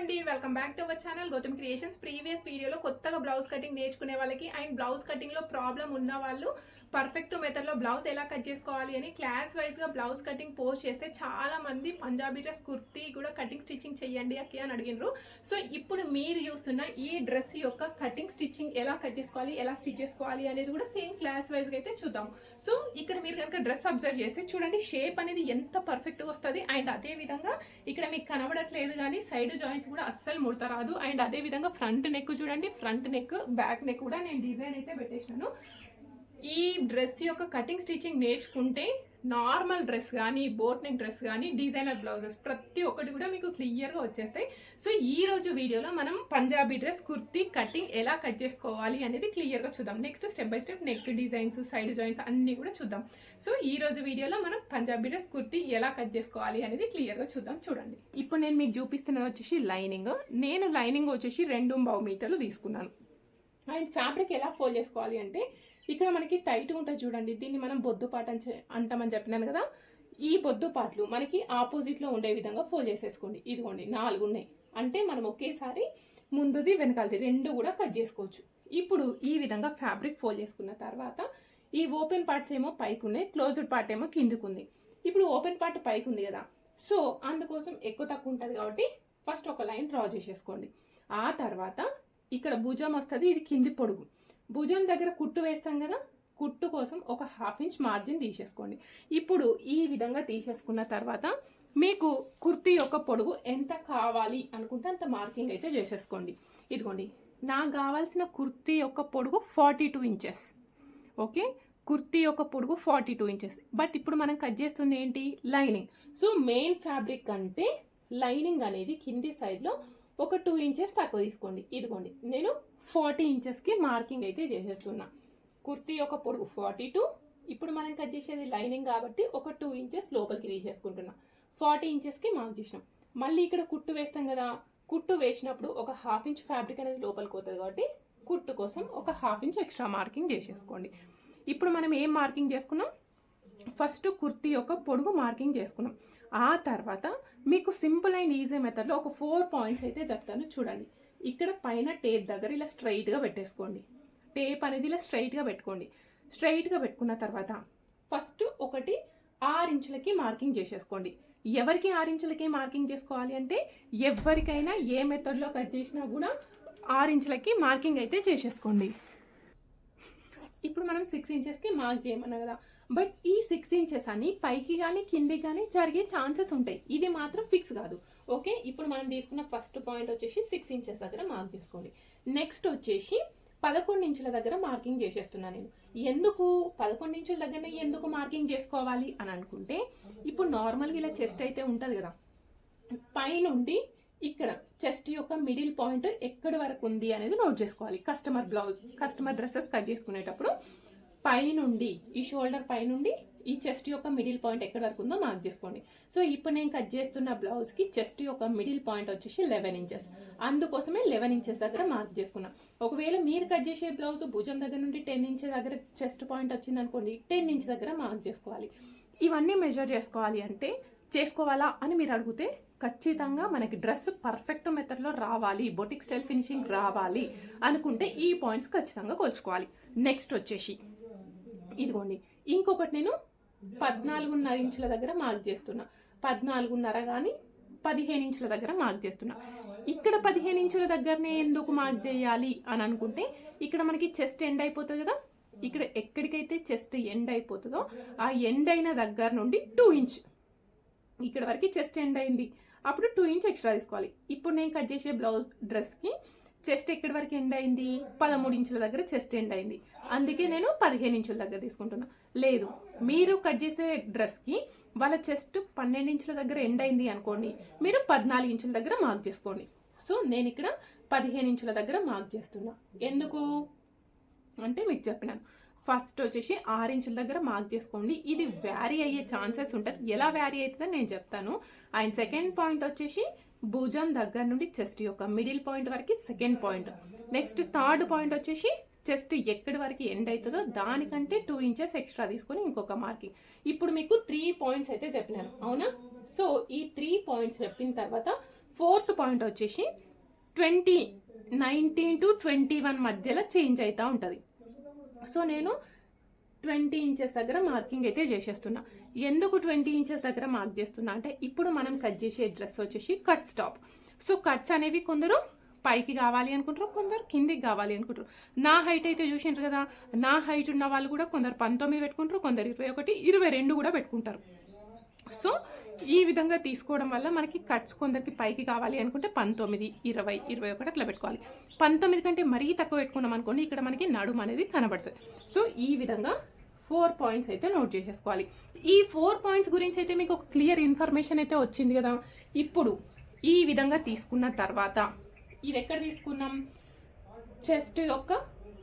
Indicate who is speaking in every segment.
Speaker 1: అండి. Welcome back to our channel Gautam creations previous వీడియోలో కొత్తగా బ్లౌజ్ కటింగ్ నేర్చుకునే వాళ్ళకి అండ్ బ్లౌజ్ కటింగ్లో ప్రాబ్లం ఉన్న వాళ్ళు పర్ఫెక్ట్ మెథడ్లో బ్లౌజ్ ఎలా కట్ చేసుకోవాలి అని క్లాస్ వైజ్గా బ్లౌజ్ కటింగ్ పోస్ట్ చేస్తే చాలా మంది పంజాబీ డ్రెస్ కుర్తీ కూడా కటింగ్ స్టిచ్చింగ్ చేయండి అక్కి అని అడిగినారు. సో ఇప్పుడు మీరు చూస్తున్న ఈ డ్రెస్ యొక్క కటింగ్ స్టిచ్చింగ్ ఎలా కట్ చేసుకోవాలి ఎలా స్టిచ్ చేసుకోవాలి అనేది కూడా సేమ్ క్లాస్ వైజ్గా అయితే చూద్దాం. సో ఇక్కడ మీరు కనుక డ్రెస్ అబ్జర్వ్ చేస్తే చూడండి షేప్ అనేది ఎంత పర్ఫెక్ట్గా వస్తుంది. అండ్ అదే విధంగా ఇక్కడ మీకు కనబడట్లేదు కానీ సైడ్ జాయింట్స్ కూడా అస్సలు ముడత రాదు అండ్ అదే విధంగా ఫ్రంట్ నెక్ చూడండి. ఫ్రంట్ నెక్ బ్యాక్ నెక్ కూడా నేను డిజైన్ అయితే పెట్టేసినాను ఈ డ్రెస్ యొక్క కటింగ్ స్టిచ్చింగ్ నేర్చుకుంటే నార్మల్ డ్రెస్ కానీ బోట్ నెక్ డ్రెస్ కానీ డిజైనర్ బ్లౌజెస్ ప్రతి ఒక్కటి కూడా మీకు క్లియర్గా వచ్చేస్తాయి. సో ఈ రోజు వీడియోలో మనం పంజాబీ డ్రెస్ కుర్తీ కటింగ్ ఎలా కట్ చేసుకోవాలి అనేది క్లియర్గా చూద్దాం. Next step by step neck designs side joints అన్నీ కూడా చూద్దాం. సో ఈ రోజు వీడియోలో మనం పంజాబీ డ్రెస్ కుర్తీ ఎలా కట్ చేసుకోవాలి అనేది క్లియర్గా చూద్దాం. చూడండి. ఇప్పుడు నేను మీకు చూపిస్తున్నది వచ్చేసి లైనింగ్. నేను లైనింగ్ వచ్చేసి రెండు బావు మీటర్లు తీసుకున్నాను. అండ్ ఫ్యాబ్రిక్ ఎలా ఫోల్డ్ చేసుకోవాలి అంటే ఇక్కడ మనకి టైట్గా ఉంటుంది చూడండి దీన్ని మనం బొద్దు పాట అని అంటామని చెప్పినాను కదా ఈ బొద్దు పాటలు మనకి ఆపోజిట్లో ఉండే విధంగా ఫోల్డ్ చేసేసుకోండి. ఇదిగోండి నాలుగు ఉన్నాయి. అంటే మనం ఒకేసారి ముందుది వెనకాలది రెండు కూడా కట్ చేసుకోవచ్చు. ఇప్పుడు ఈ విధంగా ఫ్యాబ్రిక్ ఫోల్డ్ చేసుకున్న తర్వాత ఈ ఓపెన్ పార్ట్స్ ఏమో పైకి ఉన్నాయి క్లోజ్డ్ పార్ట్ ఏమో కిందకు ఉంది. ఇప్పుడు ఓపెన్ పార్ట్ పైకి ఉంది కదా సో అందుకోసం ఎక్కువ తక్కువ ఉంటుంది కాబట్టి ఫస్ట్ ఒక లైన్ డ్రా చేసేసుకోండి. ఆ తర్వాత ఇక్కడ భుజం వస్తుంది ఇది కింది పొడుగు. భుజం దగ్గర కుట్టు వేస్తాం కదా కుట్టు కోసం ఒక హాఫ్ ఇంచ్ మార్జిన్ తీసేసుకోండి. ఇప్పుడు ఈ విధంగా తీసేసుకున్న తర్వాత మీకు కుర్తీ యొక్క పొడుగు ఎంత కావాలి అనుకుంటే అంత మార్కింగ్ అయితే చేసేసుకోండి. ఇదిగోండి నాకు కావాల్సిన కుర్తీ యొక్క పొడుగు forty two inches. Okay? Kurti యొక్క పొడుగు ఫార్టీ టూ ఇంచెస్. బట్ ఇప్పుడు మనం కట్ చేస్తుంది ఏంటి? లైనింగ్. సో మెయిన్ ఫ్యాబ్రిక్ అంటే లైనింగ్ అనేది కింది సైడ్లో ఒక టూ ఇంచెస్ తక్కువ తీసుకోండి. ఇదిగోండి. నేను ఫార్టీ ఇంచెస్కి మార్కింగ్ అయితే చేసేస్తున్నా. కుర్తీ యొక్క పొడుగు ఫార్టీ టూ ఇప్పుడు మనం కట్ చేసేది లైనింగ్ కాబట్టి ఒక టూ ఇంచెస్ లోపలికి తీసేసుకుంటున్నా. ఫార్టీ ఇంచెస్కి మార్క్ చేసినాం. మళ్ళీ ఇక్కడ కుట్టు వేస్తాం కదా. కుట్టు వేసినప్పుడు ఒక హాఫ్ ఇంచ్ ఫ్యాబ్రిక్ అనేది లోపలికి పోతుంది కాబట్టి కుట్టు కోసం ఒక హాఫ్ ఇంచ్ ఎక్స్ట్రా మార్కింగ్ చేసేసుకోండి. ఇప్పుడు మనం ఏం మార్కింగ్ చేసుకున్నాం? ఫస్ట్ కుర్తీ యొక్క పొడుగు మార్కింగ్ చేసుకున్నాం. ఆ తర్వాత మీకు సింపుల్ అండ్ ఈజీ మెథడ్లో ఒక ఫోర్ పాయింట్స్ అయితే చెప్తాను. చూడండి. ఇక్కడ పైన టేప్ దగ్గర ఇలా స్ట్రైట్గా పెట్టేసుకోండి. టేప్ అనేది ఇలా స్ట్రైట్గా పెట్టుకోండి. స్ట్రైట్గా పెట్టుకున్న తర్వాత ఫస్ట్ ఒకటి ఆరు ఇంచులకి మార్కింగ్ చేసేసుకోండి. ఎవరికి ఆరు ఇంచులకి మార్కింగ్ చేసుకోవాలి అంటే ఎవరికైనా ఏ మెథడ్లో కట్ చేసినా కూడా ఆరు ఇంచులకి మార్కింగ్ అయితే చేసేసుకోండి. ఇప్పుడు మనం సిక్స్ ఇంచెస్కి మార్క్ చేయమన్నా కదా. బట్ ఈ సిక్స్ ఇంచెస్ అని పైకి కానీ కిందికి కానీ జరిగే ఛాన్సెస్ ఉంటాయి. ఇది మాత్రం ఫిక్స్ కాదు. ఓకే ఇప్పుడు మనం తీసుకున్న ఫస్ట్ పాయింట్ వచ్చేసి సిక్స్ ఇంచెస్ దగ్గర మార్క్ చేసుకోండి. నెక్స్ట్ వచ్చేసి పదకొండు ఇంచుల దగ్గర మార్కింగ్ చేసేస్తున్నాను నేను. ఎందుకు? పదకొండు ఇంచుల దగ్గర ఎందుకు మార్కింగ్ చేసుకోవాలి అని అనుకుంటే ఇప్పుడు నార్మల్గా ఇలా చెస్ట్ అయితే ఉంటుంది కదా. పైనుండి ఇక్కడ చెస్ట్ యొక్క మిడిల్ పాయింట్ ఎక్కడి వరకు ఉంది అనేది నోట్ చేసుకోవాలి. Customer blouse customer dresses cut చేసుకునేటప్పుడు. పైనుండి ఈ షోల్డర్ పైనుండి ఈ చెస్ట్ యొక్క మిడిల్ పాయింట్ ఎక్కడ వరకు ఉందో మార్క్ చేసుకోండి. సో ఇప్పుడు నేను కట్ చేస్తున్న బ్లౌజ్కి చెస్ట్ యొక్క మిడిల్ పాయింట్ వచ్చేసి లెవెన్ ఇంచెస్ అందుకోసమే లెవెన్ ఇంచెస్ దగ్గర మార్క్ చేసుకున్నాం. ఒకవేళ మీరు కట్ చేసే బ్లౌజ్ భుజం దగ్గర నుండి టెన్ ఇంచెస్ దగ్గర చెస్ట్ పాయింట్ వచ్చింది అనుకోండి టెన్ ఇంచ్ దగ్గర మార్క్ చేసుకోవాలి. ఇవన్నీ మెజర్ చేసుకోవాలి అంటే చేసుకోవాలా అని మీరు అడిగితే ఖచ్చితంగా మనకి డ్రెస్ పర్ఫెక్ట్ మెథడ్లో రావాలి బొటిక్ స్టైల్ ఫినిషింగ్ రావాలి అనుకుంటే ఈ పాయింట్స్ ఖచ్చితంగా కొలుచుకోవాలి. నెక్స్ట్ వచ్చేసి ఇదిగోండి ఇంకొకటి నేను పద్నాలుగున్నర ఇంచుల దగ్గర మార్క్ చేస్తున్నా. పద్నాలుగున్నర కానీ పదిహేను ఇంచుల దగ్గర మార్క్ చేస్తున్నా. ఇక్కడ పదిహేను ఇంచుల దగ్గరనే ఎందుకు మార్క్ చేయాలి అని అనుకుంటే ఇక్కడ మనకి చెస్ట్ ఎండ్ అయిపోతుంది కదా. ఇక్కడ ఎక్కడికైతే చెస్ట్ ఎండ్ అయిపోతుందో ఆ ఎండ్ అయిన దగ్గర నుండి టూ ఇంచ్. ఇక్కడ వరకు చెస్ట్ ఎండ్ అయింది. అప్పుడు టూ ఇంచ్ ఎక్స్ట్రా తీసుకోవాలి. ఇప్పుడు నేను కట్ చేసే బ్లౌజ్ డ్రెస్కి చెస్ట్ ఎక్కడి వరకు ఎండ్ అయింది? పదమూడు ఇంచుల దగ్గర చెస్ట్ ఎండ్ అయింది. అందుకే నేను పదిహేను ఇంచుల దగ్గర తీసుకుంటున్నా. లేదు మీరు కట్ చేసే డ్రెస్కి వాళ్ళ చెస్ట్ పన్నెండు ఇంచుల దగ్గర ఎండ్ అయింది అనుకోండి మీరు పద్నాలుగు ఇంచుల దగ్గర మార్క్ చేసుకోండి. సో నేను ఇక్కడ పదిహేను ఇంచుల దగ్గర మార్క్ చేస్తున్నా. ఎందుకు? అంటే మీకు చెప్పినాను. ఫస్ట్ వచ్చేసి ఆరు ఇంచుల దగ్గర మార్క్ చేసుకోండి. ఇది వ్యారీ అయ్యే ఛాన్సెస్ ఉంటుంది. ఎలా వ్యారీ అవుతుందని నేను చెప్తాను. అండ్ సెకండ్ పాయింట్ వచ్చేసి భుజం దగ్గర నుండి చెస్ట్ యొక్క మిడిల్ పాయింట్ వరకు second point. Next third point వచ్చేసి చెస్ట్ ఎక్కడి వరకు ఎండ్ అవుతుందో దానికంటే టూ ఇంచెస్ ఎక్స్ట్రా తీసుకొని ఇంకొక మార్కింగ్. ఇప్పుడు మీకు త్రీ పాయింట్స్ అయితే చెప్పినాను అవునా? సో ఈ త్రీ పాయింట్స్ చెప్పిన తర్వాత ఫోర్త్ పాయింట్ వచ్చేసి twenty nineteen to twenty one మధ్యలో చేంజ్ అవుతూ ఉంటుంది. సో నేను ట్వంటీ ఇంచెస్ దగ్గర మార్కింగ్ అయితే చేసేస్తున్నా. ఎందుకు ట్వంటీ ఇంచెస్ దగ్గర మార్క్ చేస్తున్నా అంటే ఇప్పుడు మనం కట్ చేసే డ్రెస్ వచ్చేసి కట్ స్టాప్. సో కట్స్ అనేవి కొందరు పైకి కావాలి అనుకుంటారు కొందరు కిందికి కావాలి అనుకుంటారు. నా హైట్ అయితే చూసిండ్రు కదా నా హైట్ ఉన్న వాళ్ళు కూడా కొందరు పంతొమ్మిది పెట్టుకుంటారు కొందరు ఇరవై ఒకటి ఇరవై రెండు కూడా పెట్టుకుంటారు. సో ఈ విధంగా తీసుకోవడం వల్ల మనకి కట్స్ కొందరికి పైకి కావాలి అనుకుంటే పంతొమ్మిది ఇరవై ఇరవై ఒకటి అట్లా పెట్టుకోవాలి. పంతొమ్మిది కంటే మరీ తక్కువ పెట్టుకున్నాం అనుకోండి ఇక్కడ మనకి నడుము అనేది కనబడుతుంది. సో ఈ విధంగా ఫోర్ పాయింట్స్ అయితే నోట్ చేసేసుకోవాలి. ఈ ఫోర్ పాయింట్స్ గురించి అయితే మీకు ఒక క్లియర్ ఇన్ఫర్మేషన్ అయితే వచ్చింది కదా. ఇప్పుడు ఈ విధంగా తీసుకున్న తర్వాత ఇది ఎక్కడ తీసుకున్నాం? చెస్ట్ యొక్క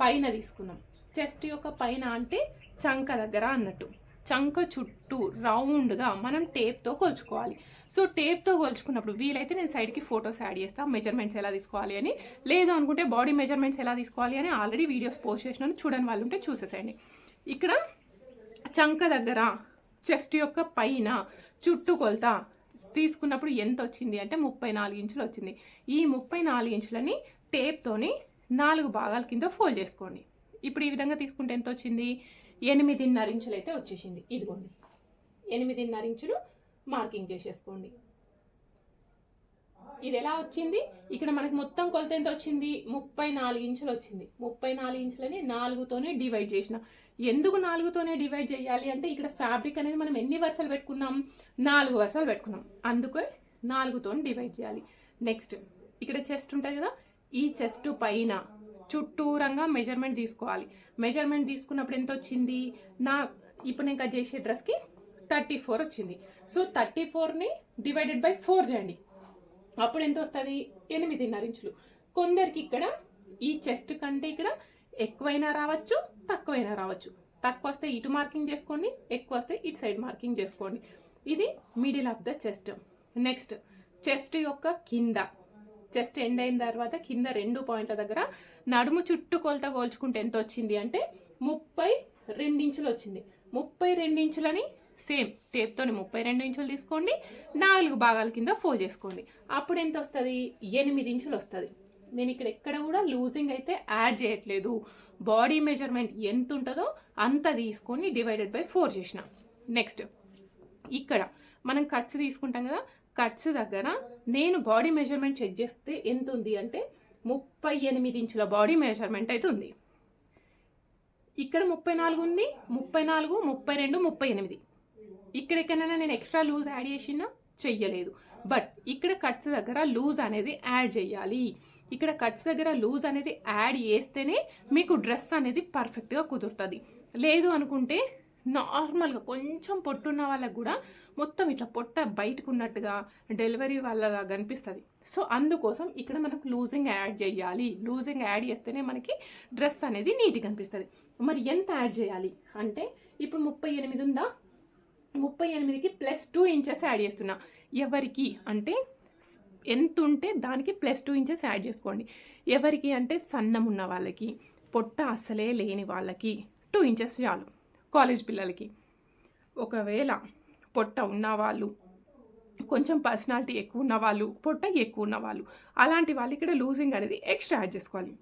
Speaker 1: పైన తీసుకున్నాం. చెస్ట్ యొక్క పైన అంటే చంక దగ్గర అన్నట్టు. చంక చుట్టూ రౌండ్గా మనం టేప్తో కొలుచుకోవాలి. సో టేప్తో కొలుచుకున్నప్పుడు వీలైతే నేను సైడ్కి ఫొటోస్ యాడ్ చేస్తాను మెజర్మెంట్స్ ఎలా తీసుకోవాలి అని. లేదు అనుకుంటే బాడీ మెజర్మెంట్స్ ఎలా తీసుకోవాలి అని ఆల్రెడీ వీడియోస్ పోస్ట్ చేసినాను. చూడని వాళ్ళు ఉంటే చూసేసేయండి. ఇక్కడ చంక దగ్గర చెస్ట్ యొక్క పైన చుట్టూ కొలత తీసుకున్నప్పుడు ఎంత వచ్చింది అంటే ముప్పై నాలుగు ఇంచులు వచ్చింది. ఈ ముప్పై నాలుగు ఇంచులని టేప్తోని నాలుగు భాగాల కింద ఫోల్డ్ చేసుకోండి. ఇప్పుడు ఈ విధంగా తీసుకుంటే ఎంత వచ్చింది? ఎనిమిదిన్నర ఇంచులు అయితే వచ్చేసింది. ఇదిగోండి. ఎనిమిదిన్నర ఇంచులు మార్కింగ్ చేసేసుకోండి. ఇది ఎలా వచ్చింది? ఇక్కడ మనకి మొత్తం కొలత ఎంత వచ్చింది? ముప్పై నాలుగు ఇంచులు వచ్చింది. ముప్పై నాలుగు ఇంచులని నాలుగుతోనే డివైడ్ చేసిన. ఎందుకు నాలుగుతోనే డివైడ్ చేయాలి అంటే ఇక్కడ ఫ్యాబ్రిక్ అనేది మనం ఎన్ని వరుసలు పెట్టుకున్నాం? నాలుగు వరుసలు పెట్టుకున్నాం. అందుకే నాలుగుతో డివైడ్ చేయాలి. నెక్స్ట్ ఇక్కడ చెస్ట్ ఉంటుంది కదా? ఈ చెస్ట్ పైన చుట్టూరంగా మెజర్మెంట్ తీసుకోవాలి. మెజర్మెంట్ తీసుకున్నప్పుడు ఎంత వచ్చింది? నా ఇప్పుడు నేను కట్ చేసే డ్రెస్కి థర్టీ ఫోర్ వచ్చింది. సో థర్టీ ఫోర్ని డివైడెడ్ బై ఫోర్ చేయండి. అప్పుడు ఎంత వస్తుంది? ఎనిమిదిన్నర ఇంచులు. కొందరికి ఇక్కడ ఈ చెస్ట్ కంటే ఇక్కడ ఎక్కువైనా రావచ్చు తక్కువైనా రావచ్చు. తక్కువ వస్తే ఇటు మార్కింగ్ చేసుకోండి ఎక్కువ వస్తే ఇటు సైడ్ మార్కింగ్ చేసుకోండి. ఇది middle of the chest next chest యొక్క కింద. చెస్ట్ ఎండ్ అయిన తర్వాత కింద రెండు పాయింట్ల దగ్గర నడుము చుట్టూ కొలత కోల్చుకుంటే ఎంత వచ్చింది అంటే ముప్పై రెండించులు వచ్చింది. ముప్పై రెండించులని సేమ్ టేప్తోని ముప్పై రెండు ఇంచులు తీసుకోండి నాలుగు భాగాల కింద ఫోల్డ్ చేసుకోండి. అప్పుడు ఎంత వస్తుంది? ఎనిమిది ఇంచులు వస్తుంది. నేను ఇక్కడ ఎక్కడ కూడా లూజింగ్ అయితే యాడ్ చేయట్లేదు. బాడీ మెజర్మెంట్ ఎంత ఉంటుందో అంత తీసుకొని డివైడెడ్ బై ఫోర్ చేసిన. నెక్స్ట్ ఇక్కడ మనం కట్స్ తీసుకుంటాం కదా కట్స్ దగ్గర నేను బాడీ మెజర్మెంట్ చెక్ చేస్తే ఎంత ఉంది అంటే ముప్పై ఎనిమిది ఇంచుల బాడీ మెజర్మెంట్ అయితే ఉంది. ఇక్కడ ముప్పై నాలుగు ఉంది ముప్పై నాలుగు ముప్పై రెండు ముప్పై ఎనిమిది. ఇక్కడ ఎక్కడైనా నేను ఎక్స్ట్రా లూజ్ యాడ్ చేసినా చెయ్యలేదు. బట్ ఇక్కడ కట్స్ దగ్గర లూజ్ అనేది యాడ్ చేయాలి. ఇక్కడ కట్స్ దగ్గర లూజ్ అనేది యాడ్ చేస్తేనే మీకు డ్రెస్ అనేది పర్ఫెక్ట్గా కుదురుతుంది. లేదు అనుకుంటే నార్మల్గా కొంచెం పొట్టున్న వాళ్ళకు కూడా మొత్తం ఇట్లా పొట్ట బయటకు ఉన్నట్టుగా డెలివరీ వాళ్ళలా కనిపిస్తుంది సో అందుకోసం ఇక్కడ మనకు లూజింగ్ యాడ్ చేయాలి. లూజింగ్ యాడ్ చేస్తేనే మనకి డ్రెస్ అనేది నీట్గా కనిపిస్తుంది మరి ఎంత యాడ్ చేయాలి? అంటే ఇప్పుడు ముప్పై ఎనిమిది ఉందా? ముప్పై ఎనిమిదికి ప్లస్ టూ ఇంచెస్ యాడ్ చేస్తున్నా. ఎవరికి? అంటే ఎంత ఉంటే దానికి ప్లస్ టూ ఇంచెస్ యాడ్ చేసుకోండి. ఎవరికి? అంటే సన్నం ఉన్న వాళ్ళకి పొట్ట అసలే లేని వాళ్ళకి టూ ఇంచెస్ చాలు. కాలేజ్ పిల్లలకి. ఒకవేళ పొట్ట ఉన్నవాళ్ళు కొంచెం పర్సనాలిటీ ఎక్కువ ఉన్న వాళ్ళు పొట్ట ఎక్కువ ఉన్న వాళ్ళు అలాంటి వాళ్ళు ఇక్కడ లూజింగ్ అనేది ఎక్స్ట్రా యాడ్ చేసుకోవాలి.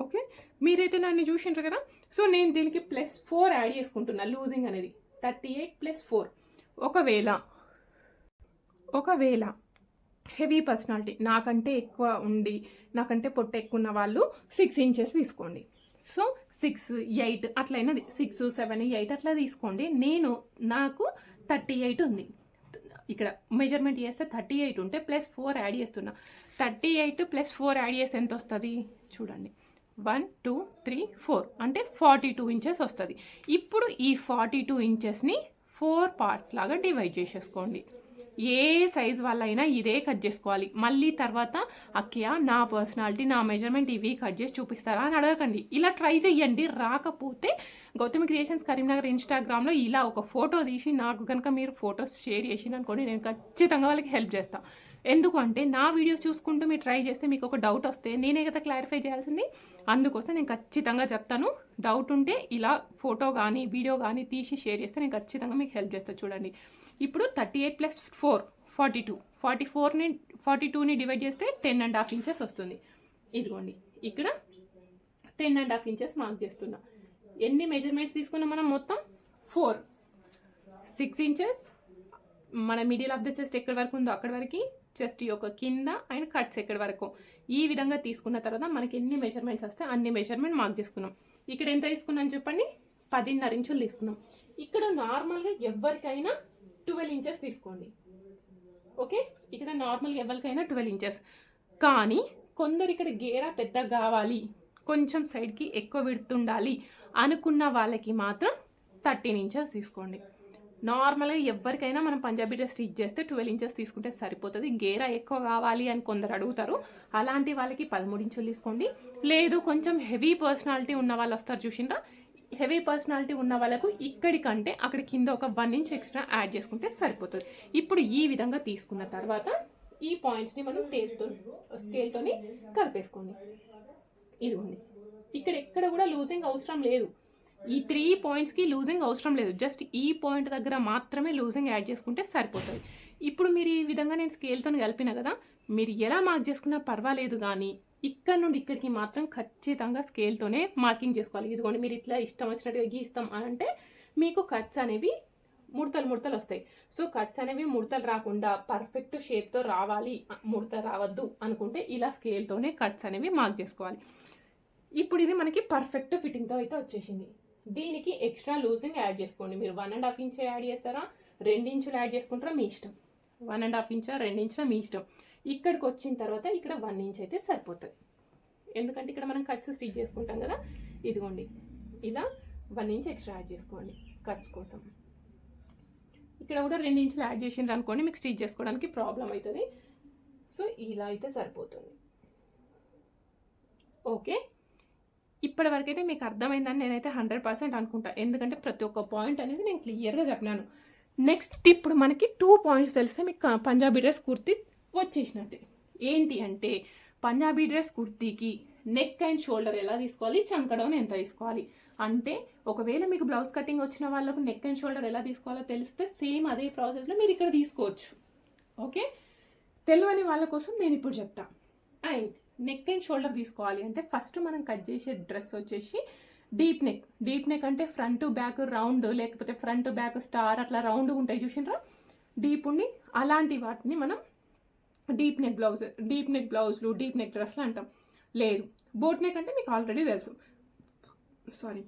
Speaker 1: ఓకే? మీరైతే నన్ను చూసింటారు కదా? సో నేను దీనికి ప్లస్ ఫోర్ యాడ్ చేసుకుంటున్నా లూజింగ్ అనేది. Thirty eight plus four. ఒకవేళ ఒకవేళ హెవీ పర్సనాలిటీ నాకంటే ఎక్కువ ఉండి నాకంటే పొట్ట ఎక్కువ ఉన్న వాళ్ళు సిక్స్ ఇంచెస్ తీసుకోండి. సో సిక్స్ ఎయిట్ అట్లయినది సిక్స్ సెవెన్ ఎయిట్ అట్లా తీసుకోండి. నేను నాకు థర్టీ ఎయిట్ ఉంది. ఇక్కడ మెజర్మెంట్ చేస్తే థర్టీ ఎయిట్ ఉంటే ప్లస్ ఫోర్ యాడ్ చేస్తున్నా. Thirty eight plus four add చేస్తే ఎంత వస్తుంది? చూడండి. One two three four. అంటే ఫార్టీ టూ ఇంచెస్ వస్తుంది. ఇప్పుడు ఈ ఫార్టీ టూ ఇంచెస్ని ఫోర్ పార్ట్స్ లాగా డివైడ్ చేసేసుకోండి. ఏ సైజ్ వాళ్ళైనా ఇదే కట్ చేసుకోవాలి. మళ్ళీ తర్వాత అక్కయ్య నా పర్సనాలిటీ నా మెజర్మెంట్ ఇవి కట్ చేసి చూపిస్తారా అని అడగకండి. ఇలా ట్రై చెయ్యండి. రాకపోతే గౌతమి క్రియేషన్స్ కరీంనగర్ ఇన్స్టాగ్రామ్లో ఇలా ఒక ఫోటో తీసి నాకు కనుక మీరు ఫొటోస్ షేర్ చేసిననుకోండి నేను ఖచ్చితంగా వాళ్ళకి హెల్ప్ చేస్తాను ఎందుకు అంటే నా వీడియోస్ చూసుకుంటూ మీరు ట్రై చేస్తే మీకు ఒక డౌట్ వస్తే నేనే కదా క్లారిఫై చేయాల్సింది. అందుకోసం నేను ఖచ్చితంగా చెప్తాను. డౌట్ ఉంటే ఇలా ఫోటో కానీ వీడియో కానీ తీసి షేర్ చేస్తే నేను ఖచ్చితంగా మీకు హెల్ప్ చేస్తాను చూడండి. ఇప్పుడు thirty eight plus four forty two forty ఫోర్ని forty టూని డివైడ్ చేస్తే టెన్ అండ్ హాఫ్ ఇంచెస్ వస్తుంది. ఇదిగోండి. ఇక్కడ ten and half inches mark చేస్తున్నా. ఎన్ని మెజర్మెంట్స్ తీసుకున్నాం మనం మొత్తం? ఫోర్ సిక్స్ ఇంచెస్ మన మిడిల్ ఆఫ్ ద చెస్ట్ ఎక్కడి వరకు ఉందో అక్కడి వరకు చెస్ట్ యొక్క కింద అండ్ కట్స్ ఎక్కడి వరకు. ఈ విధంగా తీసుకున్న తర్వాత మనకి ఎన్ని మెజర్మెంట్స్ వస్తే అన్ని మెజర్మెంట్ మార్క్ చేసుకున్నాం. ఇక్కడ ఎంత తీసుకున్నాం చెప్పండి? పదిన్నర ఇంచులు తీసుకున్నాం. ఇక్కడ నార్మల్గా ఎవరికైనా ట్వెల్వ్ ఇంచెస్ తీసుకోండి. ఓకే? ఇక్కడ నార్మల్గా ఎవరికైనా ట్వెల్వ్ ఇంచెస్ కానీ కొందరు ఇక్కడ గేరా పెద్దగా కావాలి. కొంచెం సైడ్కి ఎక్కువ విడుతుండాలి అనుకున్న వాళ్ళకి మాత్రం థర్టీన్ ఇంచెస్ తీసుకోండి. నార్మల్గా ఎవరికైనా మనం పంజాబీ డ్రెస్ స్టిచ్ చేస్తే ట్వెల్వ్ ఇంచెస్ తీసుకుంటే సరిపోతుంది. గేరా ఎక్కువ కావాలి అని కొందరు అడుగుతారు. అలాంటి వాళ్ళకి పదమూడు ఇంచులు తీసుకోండి. లేదు కొంచెం హెవీ పర్సనాలిటీ ఉన్న వాళ్ళు వస్తారు చూసిండ్రా? హెవీ పర్సనాలిటీ ఉన్న వాళ్ళకు ఇక్కడికంటే అక్కడ కింద ఒక వన్ ఇంచ్ ఎక్స్ట్రా యాడ్ చేసుకుంటే సరిపోతుంది. ఇప్పుడు ఈ విధంగా తీసుకున్న తర్వాత ఈ పాయింట్స్ని మనం టేప్తో స్కేల్తోని కలిపేసుకోండి. ఇదిగోండి. ఇక్కడ ఎక్కడ కూడా లూజింగ్ అవసరం లేదు. ఈ త్రీ పాయింట్స్కి లూజింగ్ అవసరం లేదు. జస్ట్ ఈ పాయింట్ దగ్గర మాత్రమే లూజింగ్ యాడ్ చేసుకుంటే సరిపోతుంది. ఇప్పుడు మీరు ఈ విధంగా నేను స్కేల్తో కలిపిన కదా మీరు ఎలా మార్క్ చేసుకున్నా పర్వాలేదు కానీ ఇక్కడ నుండి ఇక్కడికి మాత్రం ఖచ్చితంగా స్కేల్తోనే మార్కింగ్ చేసుకోవాలి. ఇదిగోండి మీరు ఇట్లా ఇష్టం వచ్చినట్టుగా గీస్తాం అని అంటే మీకు కట్స్ అనేవి ముడతలు ముడతలు వస్తాయి. సో కట్స్ అనేవి ముడతలు రాకుండా పర్ఫెక్ట్ షేప్తో రావాలి ముడత రావద్దు అనుకుంటే ఇలా స్కేల్తోనే కట్స్ అనేవి మార్క్ చేసుకోవాలి. ఇప్పుడు ఇది మనకి పర్ఫెక్ట్ ఫిట్టింగ్తో అయితే వచ్చేసింది. దీనికి ఎక్స్ట్రా లూజింగ్ యాడ్ చేసుకోండి. మీరు one and half inch add చేస్తారా? రెండు ఇంచులు యాడ్ చేసుకుంటారా? మీ ఇష్టం. వన్ అండ్ హాఫ్ ఇంచా రెండు ఇంచుల? మీ ఇష్టం. ఇక్కడికి వచ్చిన తర్వాత ఇక్కడ వన్ ఇంచ్ అయితే సరిపోతుంది. ఎందుకంటే ఇక్కడ మనం కట్స్ స్టిచ్ చేసుకుంటాం కదా? ఇదిగోండి. ఇలా వన్ ఇంచ్ ఎక్స్ట్రా యాడ్ చేసుకోండి కట్స్ కోసం. ఇక్కడ కూడా రెండు ఇంచులు యాడ్ చేసిండ్రు అనుకోండి మీకు స్టిచ్ చేసుకోవడానికి ప్రాబ్లం అవుతుంది. సో ఇలా అయితే సరిపోతుంది. ఓకే? ఇప్పటి వరకైతే మీకు అర్థమైందని నేనైతే హండ్రెడ్ పర్సెంట్ అనుకుంటా. ఎందుకంటే ప్రతి ఒక్క పాయింట్ అనేది నేను క్లియర్గా చెప్పినాను. నెక్స్ట్ ఇప్పుడు మనకి టూ పాయింట్స్ తెలిస్తే మీకు పంజాబీ డ్రెస్ కుర్తీ వచ్చేసినట్టే. ఏంటి అంటే పంజాబీ డ్రెస్ కుర్తీకి నెక్ అండ్ షోల్డర్ ఎలా తీసుకోవాలి? చంకడౌన్ ఎంత తీసుకోవాలి? అంటే ఒకవేళ మీకు బ్లౌజ్ కటింగ్ వచ్చిన వాళ్ళకు నెక్ అండ్ షోల్డర్ ఎలా తీసుకోవాలో తెలిస్తే సేమ్ అదే ప్రాసెస్లో మీరు ఇక్కడ తీసుకోవచ్చు. ఓకే? తెలియని వాళ్ళ కోసం నేను ఇప్పుడు చెప్తాను అండ్ నెక్ అండ్ షోల్డర్ తీసుకోవాలి. అంటే ఫస్ట్ మనం కట్ చేసే డ్రెస్ వచ్చేసి డీప్ నెక్ డీప్ నెక్ అంటే ఫ్రంట్ బ్యాక్ రౌండ్ లేకపోతే ఫ్రంట్ బ్యాక్ స్టార్ అట్లా రౌండ్ ఉంటాయి చూసినరా డీప్ ఉండి అలాంటి వాటిని మనం deep neck blouse deep neck బ్లౌజ్లు deep neck డ్రెస్లు అంటాం. లేదు. బోట్ నెక్ అంటే మీకు ఆల్రెడీ తెలుసు. సారీ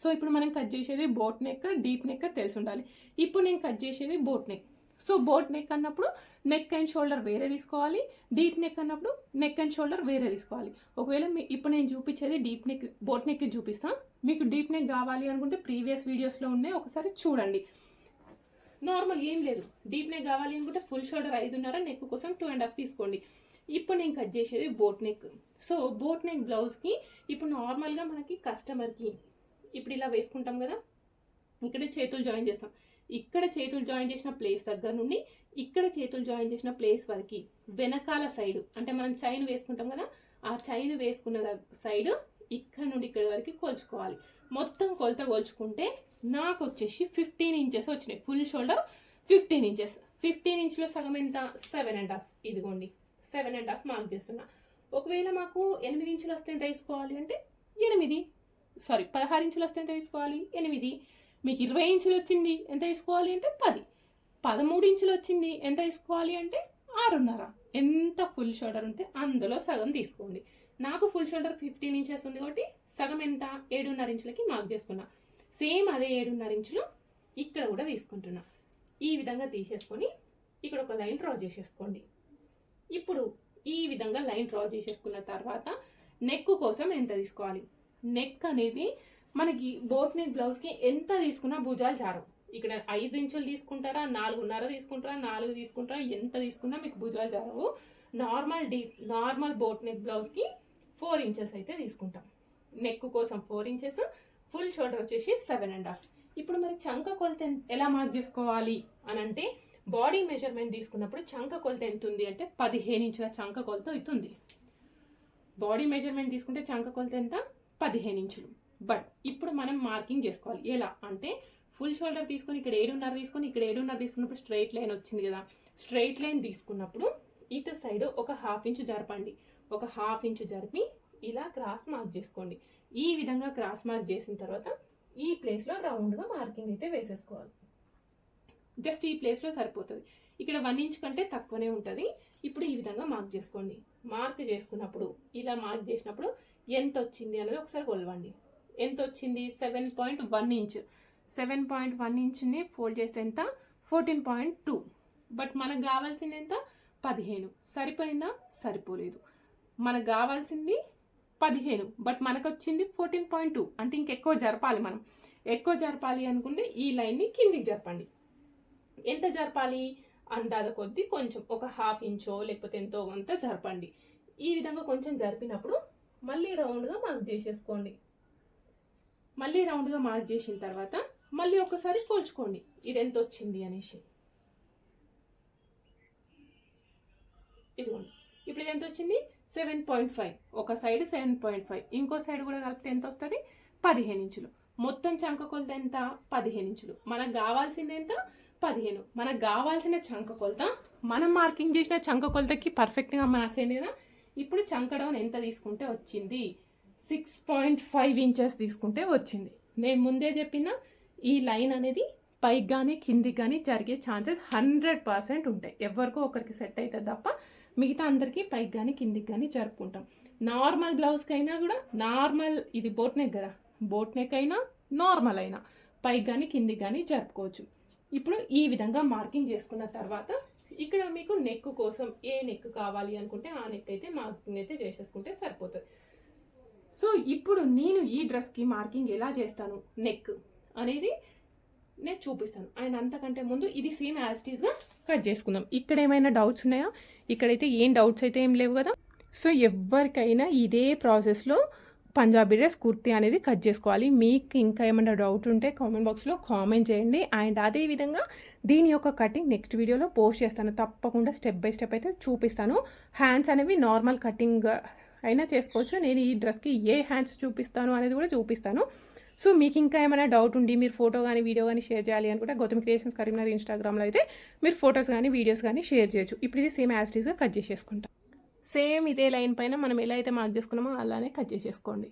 Speaker 1: సో ఇప్పుడు మనం కట్ చేసేది బోట్ నెక్ డీప్ నెక్ తెలిసి ఉండాలి ఇప్పుడు నేను కట్ చేసేది boat neck so boat neck అన్నప్పుడు నెక్ అండ్ షోల్డర్ వేరే తీసుకోవాలి డీప్ నెక్ అన్నప్పుడు నెక్ అండ్ షోల్డర్ వేరే తీసుకోవాలి. ఒకవేళ మీ ఇప్పుడు నేను చూపించేది డీప్ నెక్ బోట్ నెక్ చూపిస్తాను మీకు డీప్ నెక్ కావాలి అనుకుంటే ప్రీవియస్ వీడియోస్లో ఉన్నాయి ఒకసారి చూడండి. నార్మల్ ఏం లేదు. డీప్ నెక్ కావాలి అనుకుంటే ఫుల్ షోల్డర్ ఐదున్నర నెక్ కోసం టూ అండ్ హాఫ్ తీసుకోండి. ఇప్పుడు నేను కట్ చేసేది boat neck so boat neck బ్లౌజ్కి ఇప్పుడు నార్మల్గా మనకి కస్టమర్కి ఇప్పుడు ఇలా వేసుకుంటాం కదా ఇక్కడ చేతులు జాయిన్ చేస్తాం. ఇక్కడ చేతులు జాయిన్ చేసిన ప్లేస్ దగ్గర నుండి ఇక్కడ చేతులు జాయిన్ చేసిన ప్లేస్ వరకు వెనకాల సైడ్ అంటే మనం చైన్ వేసుకుంటాం కదా ఆ చైన్ వేసుకున్న సైడ్ ఇక్కడ నుండి ఇక్కడ వరకు కొలుచుకోవాలి. మొత్తం కొలత కొలుచుకుంటే నాకు వచ్చేసి ఫిఫ్టీన్ ఇంచెస్ వచ్చినాయి. Full shoulder fifteen inches fifteen ఇంచ్లో సగం ఎంత? సెవెన్ అండ్ హాఫ్ ఇదిగోండి. సెవెన్ అండ్ హాఫ్ మార్క్ చేస్తున్నా. ఒకవేళ మాకు ఎనిమిది ఇంచులు వస్తే ఎంత తీసుకోవాలి అంటే ఎనిమిది. సారీ పదహారు ఇంచులు వస్తే ఎంత తీసుకోవాలి? ఎనిమిది. మీకు ఇరవై ఇంచులు వచ్చింది ఎంత తీసుకోవాలి అంటే పది. పదమూడు ఇంచులు వచ్చింది ఎంత తీసుకోవాలి అంటే ఆరున్నర. ఎంత ఫుల్ షోల్డర్ ఉంటే అందులో సగం తీసుకోండి. నాకు ఫుల్ షోల్డర్ ఫిఫ్టీన్ ఇంచెస్ ఉంది కాబట్టి సగం ఎంత? ఏడున్నర ఇంచులకి మార్క్ చేసుకున్నా. సేమ్ అదే ఏడున్నర ఇంచులు ఇక్కడ కూడా తీసుకుంటున్నా. ఈ విధంగా తీసేసుకొని ఇక్కడ ఒక లైన్ డ్రా చేసేసుకోండి. ఇప్పుడు ఈ విధంగా లైన్ డ్రా చేసేసుకున్న తర్వాత నెక్ కోసం ఎంత తీసుకోవాలి? నెక్ అనేది మనకి బోట్ నెక్ బ్లౌజ్కి ఎంత తీసుకున్నా భుజాలు చారు ఇక్కడ ఐదు ఇంచులు తీసుకుంటారా నాలుగున్నర తీసుకుంటారా నాలుగు తీసుకుంటారా ఎంత తీసుకున్నా మీకు భుజాలు చారవు normal deep normal boat neck బ్లౌజ్కి ఫోర్ ఇంచెస్ అయితే తీసుకుంటాం. నెక్ కోసం ఫోర్ ఇంచెస్ ఫుల్ షోల్డర్ వచ్చేసి సెవెన్ అండ్ హాఫ్ ఇప్పుడు మరి చంక కొలత ఎంత- ఎలా మార్క్ చేసుకోవాలి అని అంటే బాడీ మెజర్మెంట్ తీసుకున్నప్పుడు చంక కొలత ఎంత ఉంది అంటే పదిహేను ఇంచుల చంక కొలత అవుతుంది. బాడీ మెజర్మెంట్ తీసుకుంటే చంక కొలత ఎంత? పదిహేను ఇంచులు. బట్ ఇప్పుడు మనం మార్కింగ్ చేసుకోవాలి. ఎలా? అంటే ఫుల్ షోల్డర్ తీసుకొని ఇక్కడ ఏడున్నర తీసుకొని ఇక్కడ ఏడున్నర తీసుకున్నప్పుడు స్ట్రైట్ లైన్ వచ్చింది కదా. స్ట్రైట్ లైన్ తీసుకున్నప్పుడు ఇటు సైడ్ ఒక హాఫ్ ఇంచ్ జరపండి. ఒక హాఫ్ ఇంచ్ జరిపి ఇలా క్రాస్ మార్క్ చేసుకోండి. ఈ విధంగా క్రాస్ మార్క్ చేసిన తర్వాత ఈ ప్లేస్లో రౌండ్గా మార్కింగ్ అయితే వేసేసుకోవాలి. జస్ట్ ఈ ప్లేస్లో సరిపోతుంది. ఇక్కడ వన్ ఇంచ్ కంటే తక్కువనే ఉంటుంది. ఇప్పుడు ఈ విధంగా మార్క్ చేసుకోండి. మార్క్ చేసుకున్నప్పుడు ఇలా మార్క్ చేసినప్పుడు ఎంత వచ్చింది అనేది ఒకసారి కొలవండి. ఎంత వచ్చింది seven point one inch seven point one ఇంచ్ని fold చేస్తే ఎంత? ఫోర్టీన్ పాయింట్ టూ బట్ మనకు కావాల్సింది ఎంత? పదిహేను. సరిపోయిందా? సరిపోలేదు. మనకు కావాల్సింది పదిహేను. బట్ మనకు వచ్చింది ఫోర్టీన్ పాయింట్ టూ అంటే ఇంకెక్కువ జరపాలి మనం. ఎక్కువ జరపాలి అనుకుంటే ఈ లైన్ని కిందికి జరపండి. ఎంత జరపాలి? అందాద కొద్దీ కొంచెం. ఒక హాఫ్ ఇంచో లేకపోతే ఎంతో కొంత జరపండి. ఈ విధంగా కొంచెం జరిపినప్పుడు మళ్ళీ రౌండ్గా మార్క్ చేసేసుకోండి. మళ్ళీ రౌండ్గా మార్క్ చేసిన తర్వాత మళ్ళీ ఒకసారి కోల్చుకోండి ఇది ఎంత వచ్చింది అనేసి. ఇదిగోండి. ఇప్పుడు ఇది ఎంత వచ్చింది? Seven point five. ఒక సైడ్ సెవెన్ పాయింట్ ఫైవ్. ఇంకో సైడ్ కూడా కలిపితే ఎంత వస్తుంది? పదిహేను ఇంచులు. మొత్తం చంక కొలత ఎంత? పదిహేను ఇంచులు. మనకు కావాల్సింది ఎంత? పదిహేను. మనకు కావాల్సిన చంక కొలత మనం మార్కింగ్ చేసిన చంక కొలతకి పర్ఫెక్ట్గా మ్యాచ్ అయింది కదా. ఇప్పుడు చంకడౌన్ ఎంత తీసుకుంటే వచ్చింది? సిక్స్ పాయింట్ ఫైవ్ ఇంచెస్ తీసుకుంటే వచ్చింది. నేను ముందే చెప్పిన ఈ లైన్ అనేది పైకి కానీ కిందికి కానీ జరిగే ఛాన్సెస్ హండ్రెడ్ పర్సెంట్ ఉంటాయి. ఎవరికో ఒకరికి సెట్ అవుతుంది తప్ప మిగతా అందరికీ పైకి కానీ కిందికి కానీ జరుపుకుంటాం. నార్మల్ బ్లౌజ్కి అయినా కూడా నార్మల్ ఇది బోట్ నెక్ కదా బోట్ నెక్ అయినా నార్మల్ అయినా పైకి కానీ కిందికి కానీ జరుపుకోవచ్చు. ఇప్పుడు ఈ విధంగా మార్కింగ్ చేసుకున్న తర్వాత ఇక్కడ మీకు నెక్ కోసం ఏ నెక్ కావాలి అనుకుంటే ఆ నెక్ అయితే మార్కింగ్ అయితే చేసేసుకుంటే సరిపోతుంది. సో ఇప్పుడు నేను ఈ డ్రెస్కి మార్కింగ్ ఎలా చేస్తాను? నెక్ అనేది నేను చూపిస్తాను. అండ్ అంతకంటే ముందు ఇది సేమ్ యాజ్టీస్గా కట్ చేసుకుందాం. ఇక్కడ ఏమైనా డౌట్స్ ఉన్నాయా? ఇక్కడైతే ఏం డౌట్స్ అయితే ఏం లేవు కదా? సో ఎవరికైనా ఇదే ప్రాసెస్లో పంజాబీ డ్రెస్ కుర్తీ అనేది కట్ చేసుకోవాలి. మీకు ఇంకా ఏమైనా డౌట్ ఉంటే కామెంట్ బాక్స్లో కామెంట్ చేయండి. అండ్ అదే విధంగా దీని యొక్క కటింగ్ నెక్స్ట్ వీడియోలో పోస్ట్ చేస్తాను. తప్పకుండా స్టెప్ బై స్టెప్ అయితే చూపిస్తాను. హ్యాండ్స్ అనేవి నార్మల్ కటింగ్ అయినా చేసుకోవచ్చు. నేను ఈ డ్రెస్కి ఏ హ్యాండ్స్ చూపిస్తాను అనేది కూడా చూపిస్తాను. సో మీకు ఇంకా ఏమైనా డౌట్ ఉండి మీరు ఫోటో కానీ వీడియో కానీ షేర్ చేయాలి అనుకుంటే గౌతమ్ క్రియేషన్స్ కరీంనగర్ ఇన్స్టాగ్రామ్లో అయితే మీరు ఫొటోస్ కానీ వీడియోస్ కానీ షేర్ చేయొచ్చు. ఇప్పుడు ఇది సేమ్ యాజ్టీస్గా కట్ చేసేసుకుంటాం. సేమ్ ఇదే లైన్ పైన మనం ఎలా అయితే మార్క్ చేసుకున్నామో అలానే కట్ చేసేసుకోండి.